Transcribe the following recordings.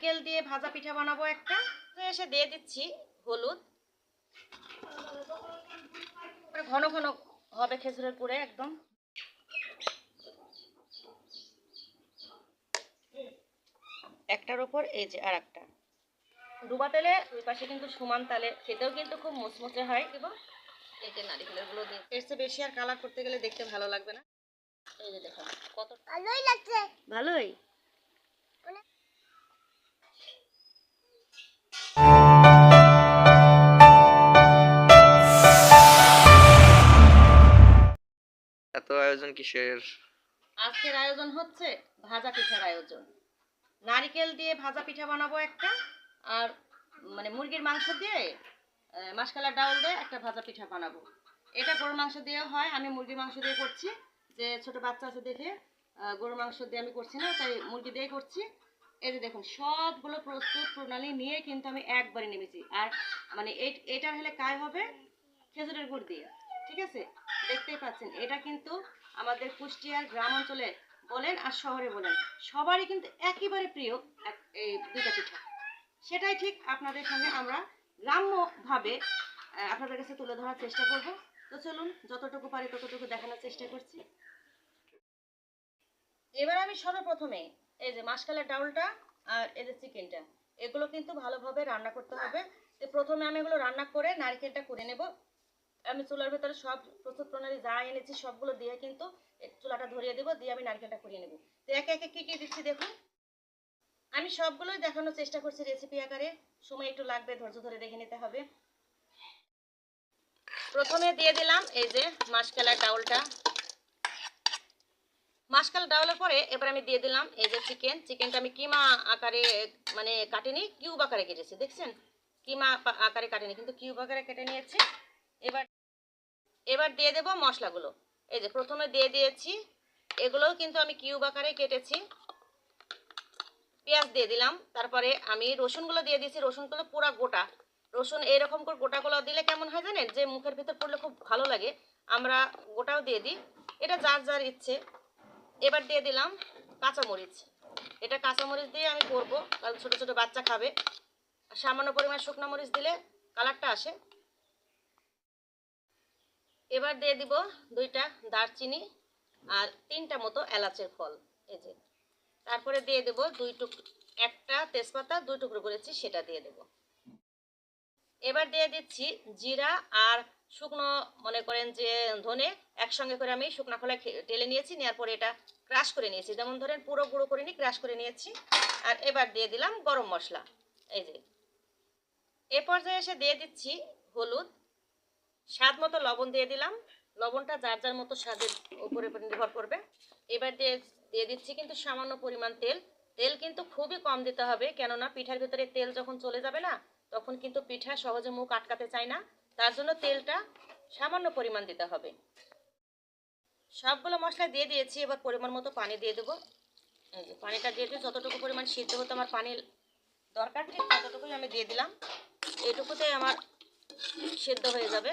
তেল দিয়ে ভাজা পিঠা বানাবো একটা। তো এসে দিয়ে দিচ্ছি হলুদ। ঘন ঘন হবে খেজুরের পুরে একদম। একটার উপর এই যে আর একটা ডুবা তেলে দুই পাশে কিন্তু সমান তালে। খেতেও কিন্তু খুব মুচমুচে হয়। এবং এই যে নারিকেলেরগুলো দিয়ে। এর চেয়ে বেশি আর কালার করতে গেলে দেখতে ভালো লাগবে না। এই যে দেখুন কত ভালোই লাগছে। ভালোই? আয়োজন কিসের? আজকের আয়োজন হচ্ছে ভাজা পিঠার আয়োজন। নারিকেল দিয়ে ভাজা পিঠা বানাবো একটা আর মানে মুরগির মাংস দিয়ে আহ, মাসকালা ডাউল দিয়ে একটা ভাজা পিঠা বানাবো। এটা গরুর মাংস দিয়েও হয় আমি মুরগির মাংস দিয়ে করছি। যে ছোট বাচ্চা আছে দেখে গরুর মাংস দিয়ে আমি করছি না তাই মুরগি দিয়ে করছি। এই যে দেখুন সবগুলো প্রস্তুত প্রণালী নিয়ে কিন্তু আমি একবারে নেমেছি। আর মানে এটার হলে কায় হবে? খেজুরের গুড় দিয়ে ঠিক আছে? দেখতেই পাচ্ছেন, এটা কিন্তু আমাদের কুষ্টিয়ার গ্রাম অঞ্চলে বলেন আর শহরে বলেন, সবারই কিন্তু একেবারে প্রিয় এই দুইটা পিঠা। সেটাই ঠিক আপনাদের সঙ্গে আমরা গ্রাম্যভাবে আপনাদের কাছে তুলে ধরার চেষ্টা করব। তো চলুন, যতটুকু পারি ততটুকু দেখানোর চেষ্টা করছি। এবার আমি সর্বপ্রথমে এই যে মাসকালের ডাউলটা আর এই যে চিকেনটা, এগুলো কিন্তু ভালোভাবে রান্না করতে হবে। প্রথমে আমি এগুলো রান্না করে নারকেলটা করে নেব। আমি চুলার ভেতরে সব প্রস্তুত প্রণালী যা এনেছি সবগুলো দিয়ে কিন্তু চুলাটা ধরিয়ে দেবো, দিয়ে আমি নারকেলটা করিয়ে নেব। তো একে একে কী কী দিচ্ছি দেখুন? আমি সবগুলোই দেখানোর চেষ্টা করছি রেসিপি আকারে। সময় একটু লাগবে, ধৈর্য ধরে দেখে নিতে হবে। প্রথমে দিয়ে দিলাম এই যে মাসকালার ডাউলটা। মাসকাল ডাউলের পরে এবার আমি দিয়ে দিলাম এই যে চিকেন চিকেনটা আমি কিমা আকারে মানে কাটিনি কিউব আকারে কেটেছি, দেখছেন? কিমা আকারে কাটিনি, কিন্তু কিউব আকারে কেটে নিয়েছি। এবার এবার দিয়ে দেব মশলাগুলো। এই যে প্রথমে দিয়ে দিয়েছি, এগুলোও কিন্তু আমি কিউব আকারে কেটেছি। পেঁয়াজ দিয়ে দিলাম, তারপরে আমি রসুনগুলো দিয়ে দিয়েছি, রসুনগুলো পুরো গোটা। রসুন এরকম করে গোটাগুলো দিলে কেমন হয় জানেন? যে মুখের ভিতর পড়লে খুব ভালো লাগে। আমরা গোটাও দিয়ে দিই। এটা যার যার ইচ্ছে। এবার দিয়ে দিলাম কাঁচামরিচ। এটা কাঁচামরিচ দিয়ে আমি করব, কারণ ছোটো ছোটো বাচ্চা খাবে। সামান্য পরিমাণ শুকনো মরিচ দিলে কালারটা আসে। এবার দিয়ে দিব দুইটা দারচিনি আর তিনটা মতো এলাচের ফল, এই যে। তারপরে দিয়ে দেব দুই টুক, একটা তেজপাতা, দুই টুকরো করেছি সেটা দিয়ে দেব। এবার দিয়ে দিচ্ছি জিরা আর শুকনো, মনে করেন যে ধনে, একসঙ্গে করে আমি শুকনো খোলা টেলে নিয়েছি নেওয়ার পরে এটা ক্রাশ করে নিয়েছি। যেমন ধরেন পুরো গুঁড়ো করে নিই ক্রাশ করে নিয়েছি। আর এবার দিয়ে দিলাম গরম মশলা, এই যে। এ পর্যায়ে এসে দিয়ে দিচ্ছি হলুদ স্বাদ মতো লবণ দিয়ে দিলাম। লবণটা যার যার মতো স্বাদের উপরে নির্ভর করবে। এবার দিয়ে দিয়ে দিচ্ছি কিন্তু সামান্য পরিমাণ তেল। তেল কিন্তু খুবই কম দিতে হবে, কেননা পিঠার ভিতরে তেল যখন চলে যাবে না, তখন কিন্তু পিঠা সহজে মুখ আটকাতে চায় না। তার জন্য তেলটা সামান্য পরিমাণ দিতে হবে। সবগুলো মশলা দিয়ে দিয়েছি, এবার পরিমাণ মতো পানি দিয়ে দেবো। পানিটা দিয়ে দিয়ে যতটুকু পরিমাণ সিদ্ধ হতে আমার পানি দরকার, ঠিক ততটুকুই আমি দিয়ে দিলাম। এইটুকুতে আমার সেদ্ধ হয়ে যাবে।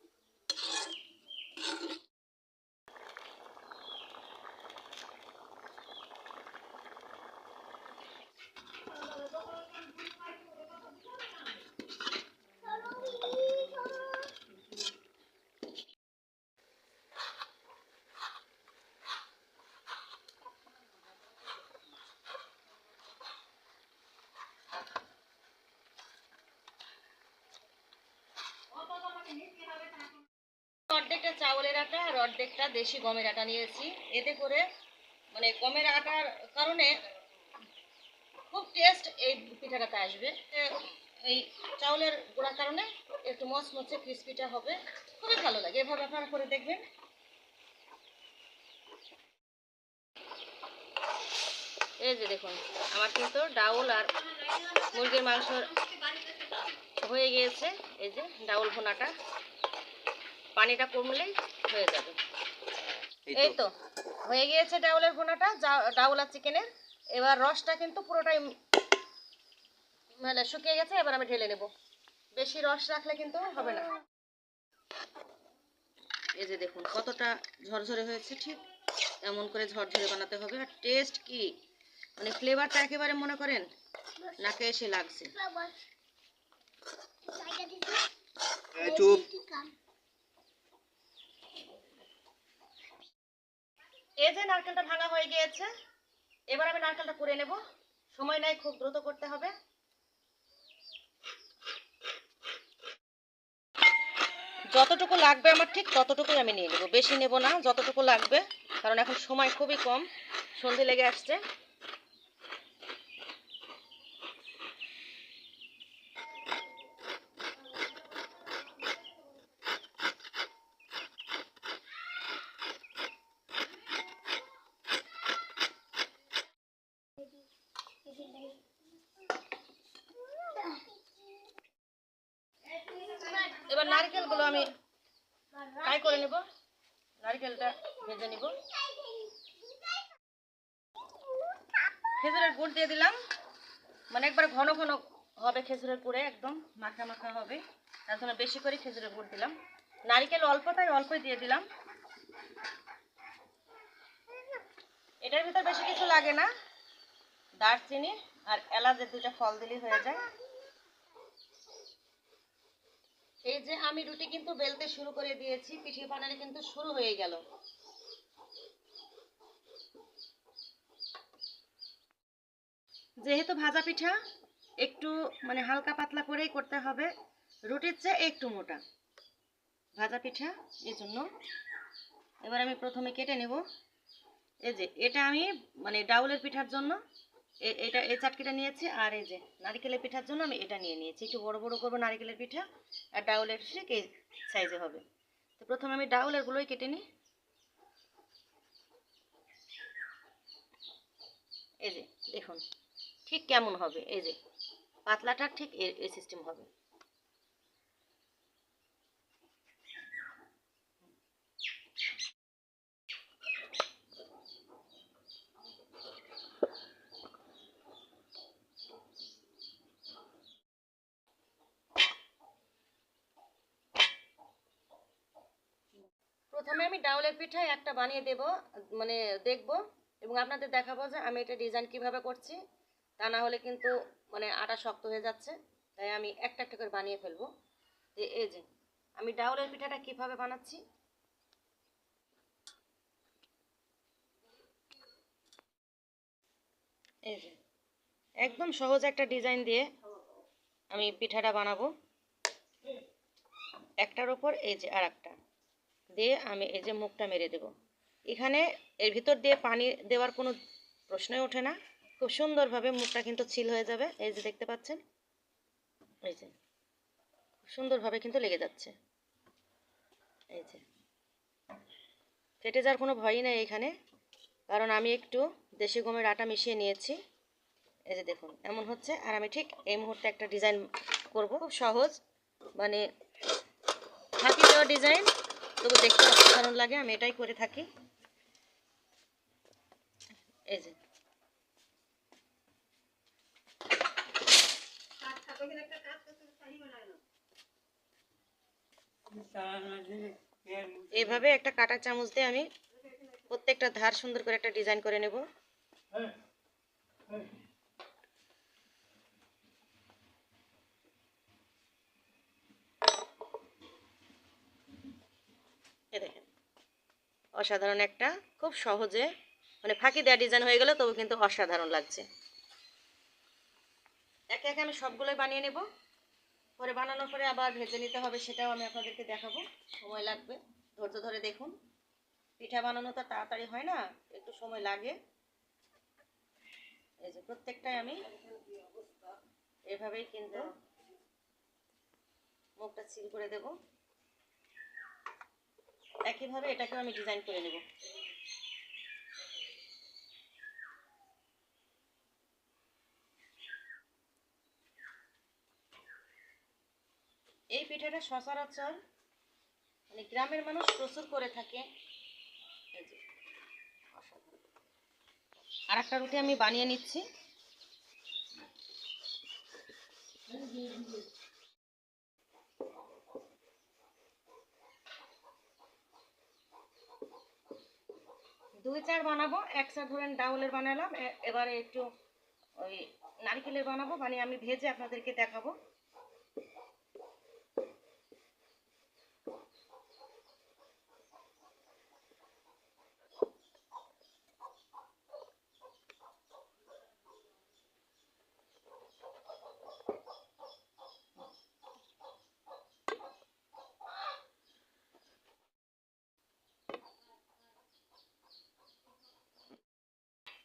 অর্ধেকটা দেশি গমের আটা নিয়েছি। এতে করে মানে গমের আটার কারণে খুব টেস্ট এই পিঠাটাতে আসবে। এই চাউলের গুঁড়ার কারণে একটু মচমচে ক্রিসপিটা হবে। খুবই ভালো লাগে। এভাবে আপনারা করে দেখবেন। এই যে দেখুন, আমার কিন্তু ডাউল আর মুরগির মাংস হয়ে গিয়েছে। এই যে ডাউল ভোনাটা। পানিটা কমলেই হয়ে যাবে। এই তো। হয়ে গিয়েছে ডাউলের ভুনাটা যা- ডাউল আর চিকেনের। এবার রসটা কিন্তু পুরোটাই মানে শুকিয়ে গেছে এবার আমি ঢেলে নেব। বেশি রস রাখলে কিন্তু হবে না। এই যে দেখুন কতটা ঝরঝরে হয়েছে ঠিক এমন করে ঝরঝরে বানাতে হবে। আর টেস্ট কি? মানে ফ্লেভারটা একেবারে মনে করেন নাকে এসে লাগছে। চুপ। এই যে নারকেলটা ভাঙা হয়ে গিয়েছে, এবার আমি নারকেলটা করে নেব। সময় নাই, খুব দ্রুত করতে হবে। যতটুকু লাগবে আমার ঠিক ততটুকুই আমি নিয়ে নেব। বেশি নেব না, যতটুকু লাগবে, কারণ এখন সময় খুবই কম, সন্ধে লেগে আসছে এবার নারকেলগুলো আমি ফ্রাই করে নেব নারকেলটা ভেজে নিব খেজুরের গুড় দিয়ে দিলাম মানে একবার ঘন ঘন হবে খেজুরের গুড়ে একদম মাখা মাখা হবে। তার জন্য বেশি করে খেজুরের গুড় দিলাম। নারকেল অল্প তাই অল্পই দিয়ে দিলাম। এটার ভিতর বেশি কিছু লাগে না। দারচিনি আর এলাচের দুটা ফল দিলেই হয়ে যায়। এই যে আমি রুটি কিন্তু বেলতে শুরু করে দিয়েছি, পিঠে বানানো কিন্তু শুরু হয়ে গেল। যেহেতু ভাজা পিঠা একটু মানে হালকা পাতলা করেই করতে হবে। রুটির চেয়ে একটু মোটা। ভাজা পিঠা, এই জন্য। এবার আমি প্রথমে কেটে নেব। এই যে, এটা আমি মানে ডাউলের পিঠার জন্য এটা, এই চাটকিটা নিয়েছি, আর এই যে নারিকেলের পিঠার জন্য আমি এটা নিয়ে নিয়েছি। একটু বড় বড় করব নারিকেলের পিঠা, আর ডাউলের ঠিক এই সাইজে হবে। তো প্রথমে আমি ডাউলের গুলোই কেটে নিই। এই যে, দেখুন, ঠিক কেমন হবে, এই যে। পাতলাটা ঠিক এ- এই সিস্টেম হবে। প্রথমে আমি ডাউলের পিঠা একটা বানিয়ে দেব মানে দেখব এবং আপনাদের দেখাবো যে আমি এটা ডিজাইন কীভাবে করছি। তা না হলে কিন্তু মানে আটা শক্ত হয়ে যাচ্ছে, তাই আমি একটা একটা করে বানিয়ে ফেলব। তো এই যে, আমি ডাউলের পিঠাটা কীভাবে বানাচ্ছি? এই যে, একদম সহজ একটা ডিজাইন দিয়ে আমি পিঠাটা বানাবো। একটার ওপর এই যে আর একটা দিয়ে আমি এই যে মুখটা মেরে দেব। এখানে এর ভিতর দিয়ে পানি দেওয়ার কোনো প্রশ্নই ওঠে না। খুব সুন্দরভাবে মুখটা কিন্তু ছিল হয়ে যাবে। এই যে দেখতে পাচ্ছেন? এই যে। সুন্দরভাবে কিন্তু লেগে যাচ্ছে। এই যে। ফেটে যাওয়ার কোনো ভয়ই নেই এখানে। কারণ আমি একটু দেশি গমের আটা মিশিয়ে নিয়েছি। এই যে দেখুন, এমন হচ্ছে। আর আমি ঠিক এই মুহূর্তে একটা ডিজাইন করব। খুব সহজ মানে ফাঁকি দেওয়া ডিজাইন। তবু দেখতে অসাধারণ লাগে, আমি এটাই করে থাকি। এই যে। এইভাবে একটা কাটা চামচ দিয়ে আমি প্রত্যেকটা ধার সুন্দর করে একটা ডিজাইন করে নেব। দেখেন অসাধারণ একটা খুব সহজে মানে ফাঁকি দেওয়া ডিজাইন হয়ে গেল তবু কিন্তু অসাধারণ লাগছে। একে আমি সবগুলোই বানিয়ে নেব। পরে বানানোর পরে আবার ভেজে নিতে হবে, সেটাও আমি আপনাদেরকে দেখাবো। সময় লাগবে। ধৈর্য ধরে দেখুন। পিঠা বানানো তো তাড়াতাড়ি হয় না, একটু সময় লাগে। এই যে প্রত্যেকটাই আমি এভাবেই কিন্তু মুখটা সিল করে দেব। একইভাবে এটাকেও আমি ডিজাইন করে নেব। এই পিঠাটা সচরাচর মানে গ্রামের মানুষ প্রচুর করে থাকে। আর একটা রুটি আমি বানিয়ে নিচ্ছি। দুই চার বানাবো, এক চার ধরেন ডাউলের বানালাম। এবারে একটু ওই নারকেলের বানাবো মানে আমি ভেজে আপনাদেরকে দেখাবো।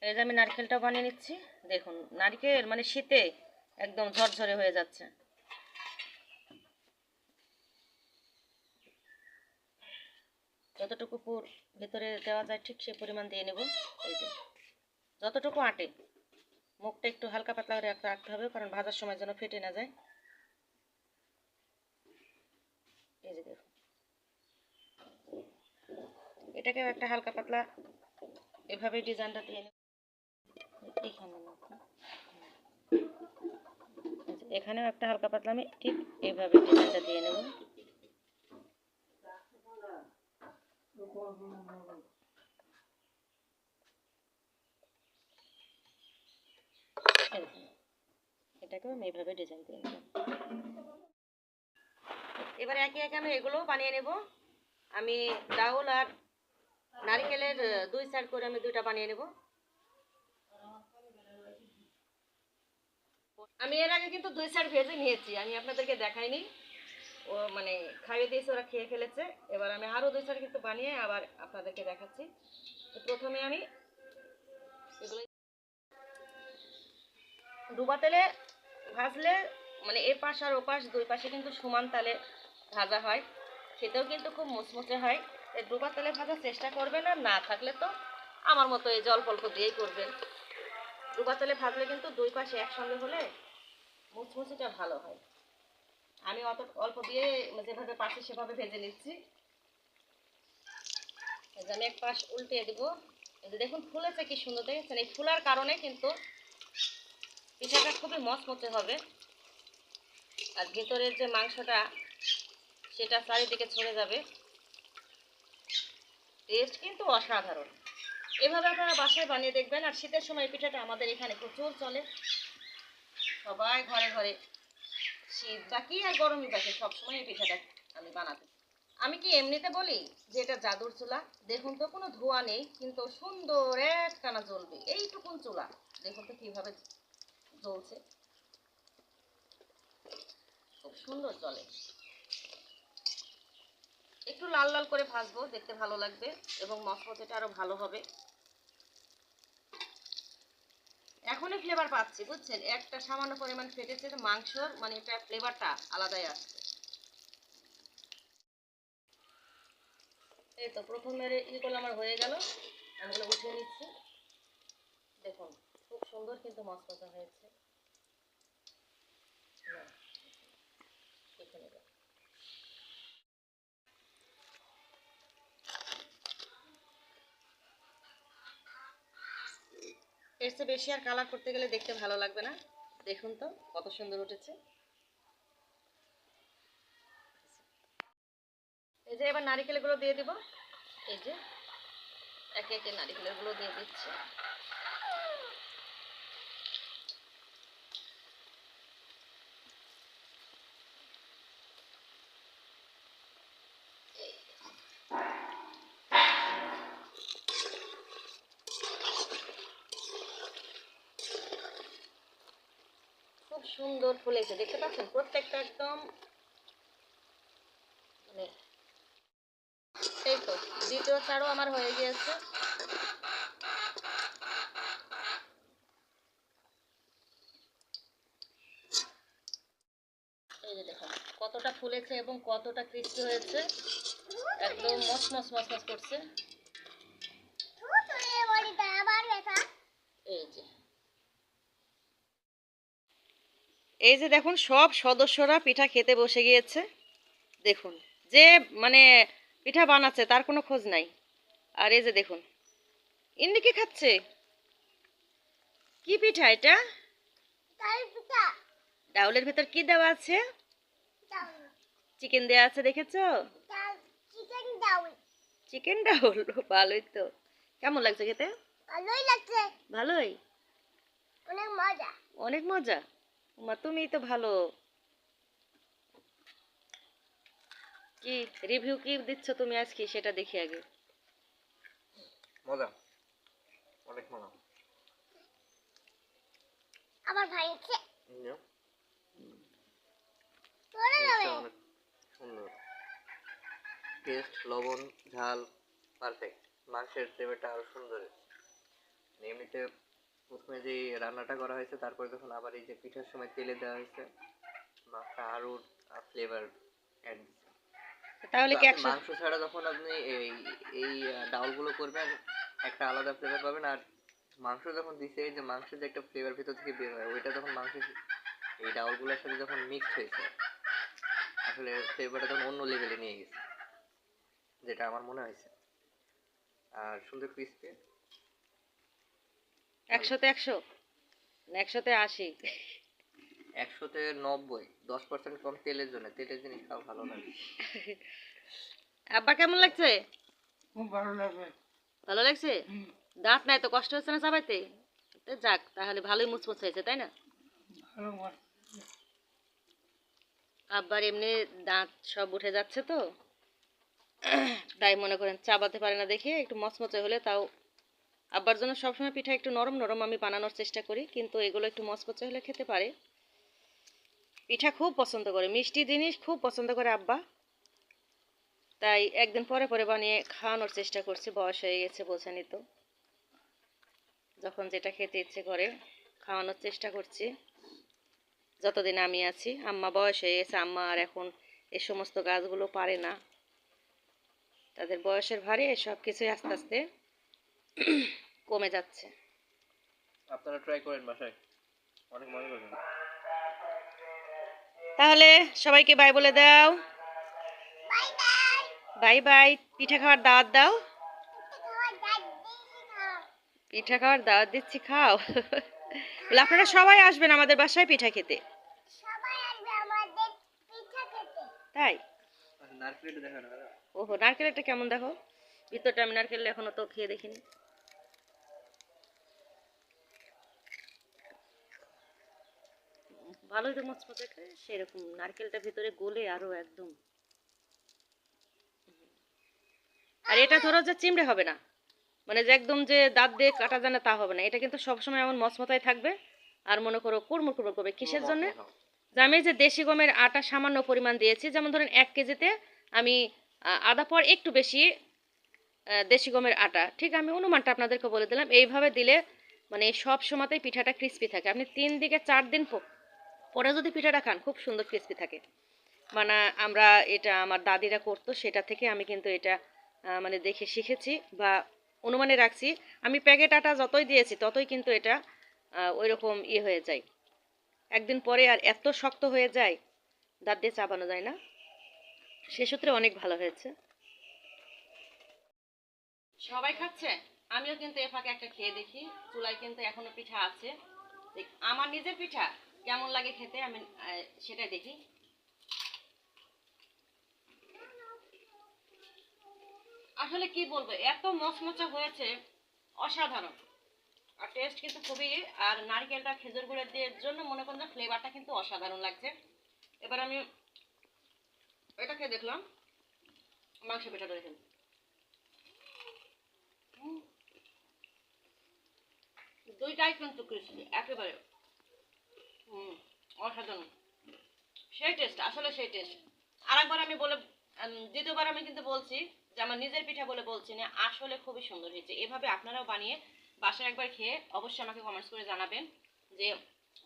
এই যে আমি নারকেলটা বানিয়ে নিচ্ছি, দেখুন, নারকেল মানে শীতে একদম ঝরঝরে হয়ে যাচ্ছে। যতটুকু পুর ভেতরে দেওয়া যায় ঠিক সেই পরিমাণ দিয়ে নেব, এই যে। যতটুকু আটে, মুখটা একটু হালকা পাতলা করে রাখতে হবে, কারণ ভাজার সময় যেন ফেটে না যায়। এই যে দেখুন। এটাকেও একটা হালকা পাতলা এভাবে ডিজাইনটা দিয়ে আচ্ছা, এখানেও একটা হালকা পাতলা আমি ঠিক এইভাবে ডিজাইনটা দিয়ে নেব। এটাকেও আমি এইভাবে ডিজাইন দিয়ে নেব। এবার একে একে আমি এগুলোও বানিয়ে নেব। আমি ডাউল আর নারকেলের দুই সাইড করে আমি দুইটা বানিয়ে নেব। আমি এর আগে কিন্তু দুই সাইড ভেজে নিয়েছি, আমি আপনাদেরকে দেখাইনি। ও মানে খাইয়ে দিয়েছে, ওরা খেয়ে ফেলেছে। এবার আমি আরও দুই সাইড কিন্তু বানিয়ে আবার আপনাদেরকে দেখাচ্ছি। তো প্রথমে আমি ডুবা তেলে ভাজলে মানে এ পাশ আর ও পাশ, দুই পাশে কিন্তু সমান তালে ভাজা হয়। খেতেও কিন্তু খুব মুচমুচে হয়। ডুবা তেলে ভাজার চেষ্টা করবেন আর না থাকলে তো আমার মতো এই জল অল্প দিয়েই করবেন। ডুবা তেলে ভাজলে কিন্তু দুই পাশে একসঙ্গে হলে মুচমুচিটা ভালো হয়। আমি অত অল্প দিয়ে যেভাবে পাশে সেভাবে ভেজে নিচ্ছি। এই আমি এক পাশ উল্টে দিব। দেখুন, ফুলেছে কি সুন্দর, দেখেছেন? এই ফুলার কারণে কিন্তু পিঠাটা খুবই মচমচে হবে। আর ভেতরের যে মাংসটা, সেটা চারিদিকে ছড়ে যাবে। টেস্ট কিন্তু অসাধারণ। এভাবে আপনারা বাসায় বানিয়ে দেখবেন, আর শীতের সময় পিঠাটা আমাদের এখানে প্রচুর চলে। সবাই ঘরে ঘরে শীত বাকি আর গরমই বাকি সবসময় এই পিঠাটা আমি বানাতে। আমি কি এমনিতে বলি যে এটা জাদুর চুলা? দেখুন তো, কোনো ধোঁয়া নেই, কিন্তু সুন্দর একটানা জ্বলবে। এইটুকুন চুলা। দেখুন তো কীভাবে জ্বলছে। খুব সুন্দর চলে। একটু লাল লাল করে ভাজবো, দেখতে ভালো লাগবে, এবং মশমচেটা আরও ভালো হবে। এখনই ফ্লেভার পাচ্ছি, বুঝছেন? একটা সামান্য পরিমাণ ফেটেছে তো মাংসর মানে এটা ফ্লেভারটা আলাদাই আসছে। এই তো প্রথমের ই করলে আমার হয়ে গেল, এগুলো উঠিয়ে নিচ্ছি। দেখুন, খুব সুন্দর কিন্তু মশমচা হয়েছে না, এখানে দাও। এর চেয়ে বেশি আর কালার করতে গেলে দেখতে ভালো লাগবে না। দেখুন তো, কত সুন্দর উঠেছে। এই যে এবার নারিকেলগুলো দিয়ে দিব। এই যে, একে একে নারিকেলগুলো দিয়ে দিচ্ছি খুব ফুলেছে দেখতে পাচ্ছেন, প্রত্যেকটা একদম মানে এই তো, দ্বিতীয় আমার হয়ে গিয়েছে। এই কতটা ফুলেছে এবং কতটা ক্রিস্পি হয়েছে। একদম মস মস মস মস করছে এই যে এই যে দেখুন সব সদস্যরা পিঠা খেতে বসে গিয়েছে। দেখুন যে মানে পিঠা বানাচ্ছে তার কোনো খোঁজ নাই। আর এই যে দেখুন ইন্দি কি খাচ্ছে? কি পিঠা এটা? ডাউলের ভেতর কি দেওয়া আছে? চিকেন দেওয়া আছে দেখেছ? চিকেন ডাউল। ভালোই তো। কেমন লাগছে খেতে? ভালোই লাগছে। ভালোই? অনেক মজা। অনেক মজা। মা তুমি তো ভালো। কি রিভিউ কি দিচ্ছ তুমি আজকে সেটা দেখি আগে। মজা। অনেক মজা। আমার জিনিসটা অনেক সুন্দর। টেস্ট লবণ ঝাল পারফেক্ট মাংসের ফ্লেভারটা আরও সুন্দর। এমনিতে প্রথমে যে রান্নাটা করা হয়েছে তারপরে যখন আবার এই যে পিঠার সময় তেলে দেওয়া হয়েছে মাংসটা আরও ফ্লেভার অ্যাড তাহলে কি মাংস ছাড়া যখন আপনি এই এই ডাউলগুলো করবেন একটা আলাদা ফ্লেভার পাবেন আর মাংস যখন দিছে এই যে মাংসের যে একটা ফ্লেভার ভিতর থেকে বের হয় ওইটা যখন মাংসের এই ডাউলগুলোর সাথে যখন মিক্সড হয়েছে আসলে ফ্লেভারটা তখন অন্য লেভেলে নিয়ে গেছে যেটা আমার মনে হয়েছে। আর সুন্দর ক্রিস্পি একশোতে একশো? একশোতে আশি। একশোতে নব্বই দশ পার্সেন্ট কম তেলের জন্য তেলের জিনিস খাওয়া ভালো লাগে আব্বা কেমন লাগছে? খুব ভালো লাগবে ভালো লাগছে? দাঁত নাই তো কষ্ট হচ্ছে না চাবাইতে যাক তাহলে ভালোই মুচমুচ হয়েছে তাই না? ভালো আব্বার এমনি দাঁত সব উঠে যাচ্ছে তো। তাই মনে করেন চাবাতে পারে না দেখে একটু মচমচে হলে তাও আব্বার জন্য সবসময় পিঠা একটু নরম নরম আমি বানানোর চেষ্টা করি, কিন্তু এগুলো একটু মচমচে হলে খেতে পারে। পিঠা খুব পছন্দ করে, মিষ্টি জিনিস খুব পছন্দ করে আব্বা। তাই একদিন পরে পরে বানিয়ে খাওয়ানোর চেষ্টা করছি, বয়স হয়ে গেছে, বোঝেনি তো। যখন যেটা খেতে ইচ্ছে করে খাওয়ানোর চেষ্টা করছি। যতদিন আমি আছি, আম্মা বয়স হয়ে গেছে, আম্মা আর এখন এ সমস্ত গাছগুলো পারে না। তাদের বয়সের ভারে সব কিছুই আস্তে আস্তে কমে যাচ্ছে। আপনারা ট্রাই করেন বাসায়। অনেক মজা করবেন। তাহলে সবাইকে বাই বলে দাও। বাই বাই পিঠা খাওয়ার দাওয়াত দাও। পিঠা খাওয়ার দাওয়াত দিচ্ছি খাও। বলে আপনারা সবাই আসবেন আমাদের বাসায় পিঠা খেতে। তাই? ওহো নারকেলটা কেমন দেখো? ভিতরটা আমি নারকেল এখনও তো খেয়ে দেখিনি। ভালোই তো মচমচে সেরকম নারকেলটা ভিতরে গলে আরও একদম। আর এটা ধরো যে চিমড়ে হবে না। মানে যে একদম যে দাঁত দিয়ে কাটা যায় না তা হবে না। এটা কিন্তু সবসময় এমন মচমচাই থাকবে। আর মনে করো কুড়মুড় কুড়মুড় করবে। কিসের জন্য? যে আমি যে দেশি গমের আটা সামান্য পরিমাণ দিয়েছি যেমন ধরেন এক কেজিতে আমি আধা পর একটু বেশি দেশি গমের আটা। ঠিক আমি অনুমানটা আপনাদেরকে বলে দিলাম। এইভাবে দিলে মানে সব সময়তেই পিঠাটা ক্রিস্পি থাকে। আপনি তিন দিকে চার দিন পরে যদি পিঠাটা খান, খুব সুন্দর ক্রিস্পি থাকে। মানে আমরা এটা আমার দাদিরা করতো, সেটা থেকে আমি কিন্তু এটা মানে দেখে শিখেছি বা অনুমানে রাখছি। আমি প্যাকেট আটা যতই দিয়েছি, ততই কিন্তু এটা ওই রকম ইয়ে হয়ে যায়। একদিন পরে আর এত শক্ত হয়ে যায়, দাঁত দিয়ে চাপানো যায় না। সে সূত্রে অনেক ভালো হয়েছে। সবাই খাচ্ছে? আমিও কিন্তু এ ফাঁকে একটা খেয়ে দেখি। চুলায় কিন্তু এখনও পিঠা আছে। আমার নিজের পিঠা। কেমন লাগে খেতে? আমি সেটাই দেখি। আসলে কি বলব, এত মচমচা হয়েছে, অসাধারণ। আর টেস্ট কিন্তু খুবই, আর নারকেলটা খেজুর গুঁড়ো দিয়ে জন্য মনে করেন যে ফ্লেভারটা কিন্তু অসাধারণ লাগছে। এবার আমি এটা খেয়ে দেখলাম। মাংস দেখুন। হুম। দুইটাই কিন্তু ক্রিস্পি একেবারে। অসাধারণ। সেই টেস্ট আসলে সেই টেস্ট আরেকবার আমি বলে দ্বিতীয়বার আমি কিন্তু বলছি, যে আমার নিজের পিঠা বলে বলছি না, আসলে খুবই সুন্দর হয়েছে। এভাবে আপনারাও বানিয়ে বাসায় একবার খেয়ে অবশ্যই আমাকে কমেন্টস করে জানাবেন যে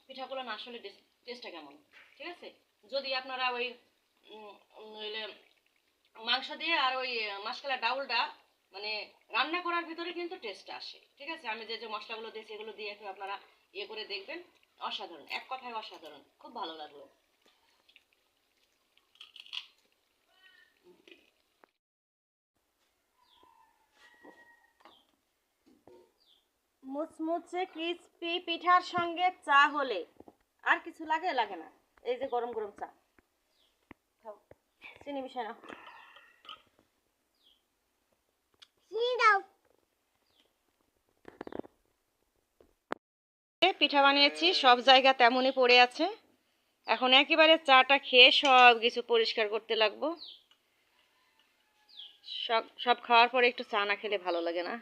পিঠাগুলো না আসলে টেস্টটা কেমন। ঠিক আছে? যদি আপনারা ওই মাংস দিয়ে আর ওই মাসকালা ডাউলটা মানে রান্না করার ভিতরে কিন্তু টেস্ট আসে। ঠিক আছে? আমি যে যে মশলাগুলো দিয়েছি, এগুলো দিয়ে একটু আপনারা ইয়ে করে দেখবেন। অসাধারণ এক কথায় অসাধারণ খুব ভালো লাগল। মুচমুচে ক্রিস্পি পিঠার সঙ্গে চা হলে আর কিছু লাগে লাগে না। এই যে গরম গরম চা। খাও চিনি চিনি দাও। পিঠা বানিয়েছি, সব জায়গা তেমনই পড়ে আছে। এখন একেবারে চাটা খেয়ে সব কিছু পরিষ্কার করতে লাগবো। সব সব খাওয়ার পরে একটু চা না খেলে ভালো লাগে না।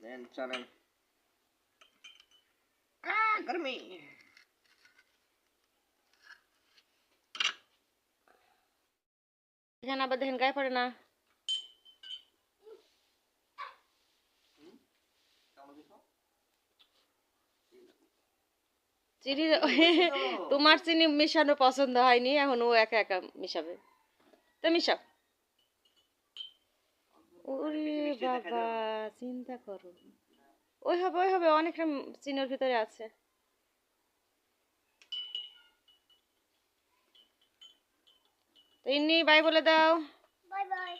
নেন চলেন গরমি এখানে আবার দেখেন গায়ে পড়ে না চিনি তোমার চিনি মিশানো পছন্দ হয়নি এখন ও একা একা মিশাবে। তো মিশাও। ওরে বাবা চিন্তা করো। ওই হবে ওই হবে অনেকটা চিনির ভিতরে আছে। তো এমনি বাই বলে দাও। Bye bye